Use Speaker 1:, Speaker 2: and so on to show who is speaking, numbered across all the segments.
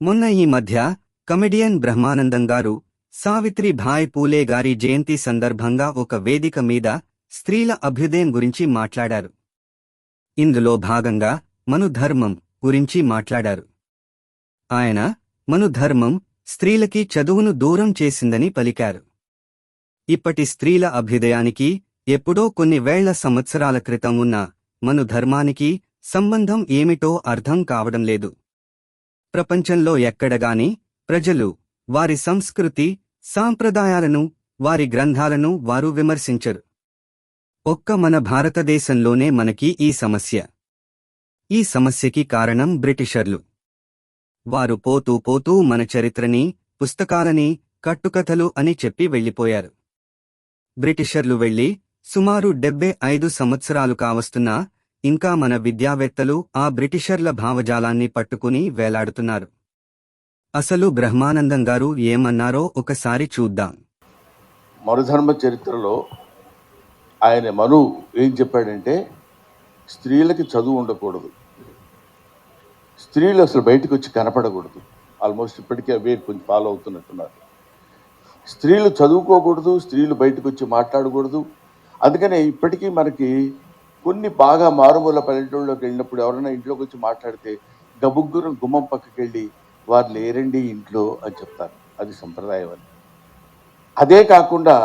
Speaker 1: మొన్న ఈ మధ్య కమెడియన్ బ్రహ్మానందం గారు సావిత్రిభాయ్ పూలే గారి జయంతి సందర్భంగా ఒక వేదిక మీద స్త్రీల అభ్యుదయం గురించి మాట్లాడారు. ఇందులో భాగంగా మను ధర్మం గురించి మాట్లాడారు. ఆయన మను ధర్మం స్త్రీలకి చదువును దూరం చేసిందని పలికారు. ఇప్పటి స్త్రీల అభ్యుదయానికి ఎప్పుడో కొన్ని వేళ్ళ సంవత్సరాల క్రితం ఉన్న మనుధర్మానికి సంబంధం ఏమిటో అర్థం కావడం లేదు. ప్రపంచంలో ఎక్కడగాని ప్రజలు వారి సంస్కృతి సాంప్రదాయాలను వారి గ్రంథాలను వారు విమర్శించరు. ఒక్క మన భారతదేశంలోనే మనకి ఈ సమస్య. ఈ సమస్యకి కారణం బ్రిటిషర్లు. వారు పోతూ పోతూ మన చరిత్రని పుస్తకాలని కట్టుకథలు అని చెప్పి వెళ్ళిపోయారు. బ్రిటిషర్లు వెళ్ళి సుమారు డెబ్బై ఐదు సంవత్సరాలు కావస్తున్నా ఇంకా మన విద్యావేత్తలు ఆ బ్రిటిషర్ల భావజాలాన్ని పట్టుకుని వేలాడుతున్నారు. అసలు బ్రహ్మానందం గారు ఏమన్నారో ఒకసారి చూద్దాం.
Speaker 2: మరుధర్మ చరిత్రలో ఆయన మను ఏం చెప్పాడంటే స్త్రీలకి చదువు ఉండకూడదు. స్త్రీలు అసలు బయటకు వచ్చి కనపడకూడదు. ఆల్మోస్ట్ ఇప్పటికే అవే కొంచెం ఫాలో అవుతున్నట్టున్నారు. స్త్రీలు చదువుకోకూడదు స్త్రీలు బయటకు వచ్చి మాట్లాడకూడదు. అందుకనే ఇప్పటికీ మనకి కొన్ని బాగా మారుమూల పల్లెటూళ్ళలోకి వెళ్ళినప్పుడు ఎవరైనా ఇంట్లోకి వచ్చి మాట్లాడితే గబుగ్గురం గుమ్మం పక్కకి వెళ్ళి వారు లేరండి ఇంట్లో అని చెప్తారు. అది సంప్రదాయం అని అదే కాకుండా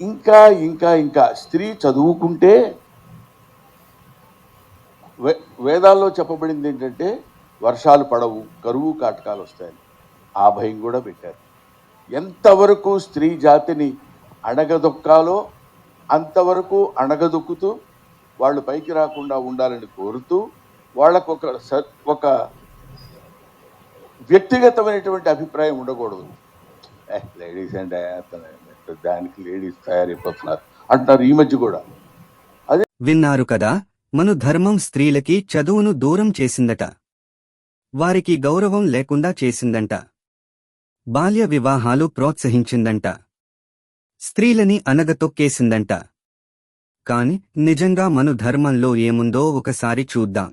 Speaker 2: ఇంకా ఇంకా ఇంకా స్త్రీ చదువుకుంటే వే వేదాల్లో చెప్పబడింది ఏంటంటే వర్షాలు పడవు కరువు కాటకాలు వస్తాయని. ఆ భయం కూడా పెట్టారు. ఎంతవరకు స్త్రీ జాతిని అణగదొక్కాలో అంతవరకు అణగదొక్కుతూ వాళ్ళు పైకి రాకుండా ఉండాలని కోరుతూ వాళ్ళకు ఒక స- ఒక వ్యక్తిగతమైనటువంటి అభిప్రాయం ఉండకూడదు. ఏ లేడీస్ అండ్ అతను దానికి లేడీస్ తయారైపోతున్నారు. అంటున్నారు ఈ మధ్య కూడా.
Speaker 1: అదే విన్నారు కదా మను ధర్మం స్త్రీలకి చదువును దూరం చేసిందట. వారికి గౌరవం లేకుండా చేసిందంట. బాల్య వివాహాలు ప్రోత్సహించిందంట. స్త్రీలని అనగతొక్కేసిందంట. కాని నిజంగా మను ధర్మంలో ఏముందో ఒకసారి చూద్దాం.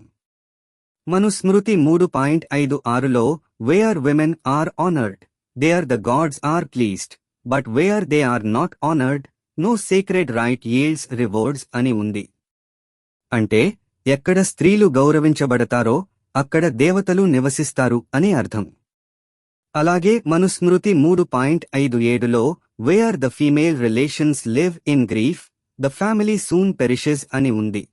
Speaker 1: మను స్మృతి మూడు పాయింట్ ఐదు ఆరులో where women are honoured there are the gods are pleased but where they are not honoured no sacred rite yields rewards అని ఉంది. అంటే ఎక్కడ స్త్రీలు గౌరవించబడతారో అక్కడ దేవతలు నివసిస్తారు అని అర్థం. అలాగే మనుస్మృతి మూడు పాయింట్ ఐదు ఏడులో where the female relations live in grief the family soon perishes అని ఉంది.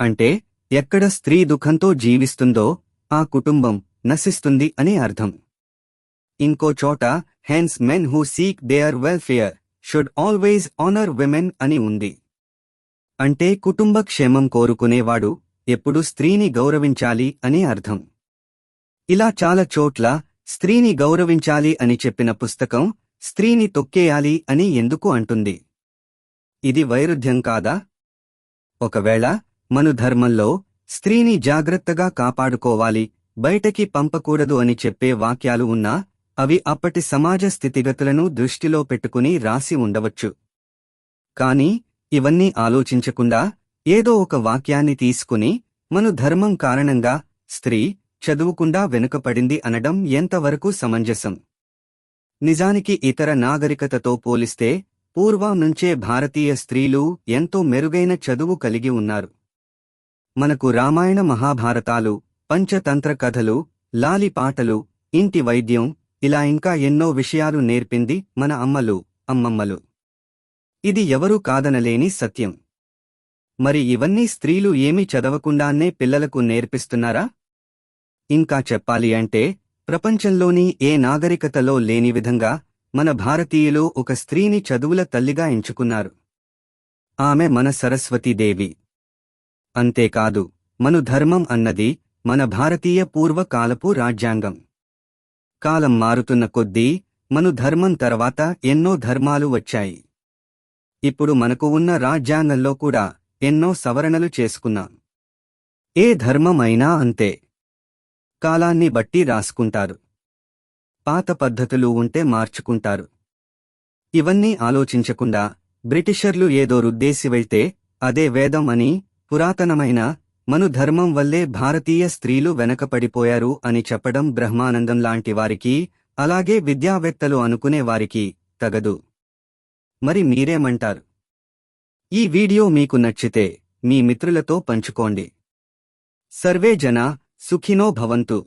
Speaker 1: అంటే ఎక్కడ స్త్రీ దుఃఖంతో జీవిస్తుందో ఆ కుటుంబం నశిస్తుంది అనే అర్థం. ఇంకో చోట hence men who seek their welfare should always honour women అని ఉంది. అంటే కుటుంబ క్షేమం కోరుకునేవాడు ఎప్పుడు స్త్రీని గౌరవించాలి అనే అర్థం. ఇలా చాలా చోట్ల స్త్రీని గౌరవించాలి అని చెప్పిన పుస్తకం స్త్రీని తొక్కేయాలి అని ఎందుకు అంటుంది? ఇది వైరుధ్యం కాదా? ఒకవేళ మను ధర్మంలో స్త్రీని జాగ్రత్తగా కాపాడుకోవాలి బయటకి పంపకూడదు అని చెప్పే వాక్యాలు ఉన్నా అవి అప్పటి సమాజ స్థితిగతులను దృష్టిలో పెట్టుకుని రాసి ఉండవచ్చు. కాని ఇవన్నీ ఆలోచించకుండా ఏదో ఒక వాక్యాన్ని తీసుకుని మను ధర్మం కారణంగా స్త్రీ చదువుకుండా వెనుకపడింది అనడం ఎంతవరకు సమంజసం? నిజానికి ఇతర నాగరికతతో పోలిస్తే పూర్వం నుంచే భారతీయ స్త్రీలు ఎంతో మెరుగైన చదువు కలిగి ఉన్నారు. మనకు రామాయణ మహాభారతాలు పంచతంత్ర కథలు లాలి పాటలు ఇంటి వైద్యం ఇలా ఇంకా ఎన్నో విషయాలు నేర్పింది మన అమ్మలు అమ్మమ్మలు. ఇది ఎవరూ కాదనలేని సత్యం. మరి ఇవన్నీ స్త్రీలు ఏమీ చదవకుండానే పిల్లలకు నేర్పిస్తున్నారా? ఇంకా చెప్పాలి అంటే ప్రపంచంలోని ఏ నాగరికతలో లేని విధంగా మన భారతీయులు ఒక స్త్రీని చదువుల తల్లిగా ఎంచుకున్నారు. ఆమె మన సరస్వతీదేవి అంతేకాదు మను ధర్మం అన్నది మన భారతీయ పూర్వకాలపు రాజ్యాంగం. కాలం మారుతున్న కొద్దీ మను ధర్మం తర్వాత ఎన్నో ధర్మాలు వచ్చాయి. ఇప్పుడు మనకు ఉన్న రాజ్యాంగంలో కూడా ఎన్నో సవరణలు చేసుకున్నాం. ఏ ధర్మం అయినా అంతే. కాలాన్ని బట్టి రాసుకుంటారు. పాత పద్ధతులు ఉంటే మార్చుకుంటారు. ఇవన్నీ ఆలోచించకుండా బ్రిటిషర్లు ఏదో రుద్దేసి వెళ్తే అదే వేదం అని పురాతనమైన మను ధర్మం వల్లే భారతీయ స్త్రీలు వెనకపడిపోయారు అని చెప్పడం బ్రహ్మానందం లాంటి వారికి అలాగే విద్యావేత్తలు అనుకునే వారికి తగదు. మరి మీరేమంటారు? ఈ వీడియో మీకు నచ్చితే మీ మిత్రులతో పంచుకోండి. సర్వే జన సుఖినో భవంతు.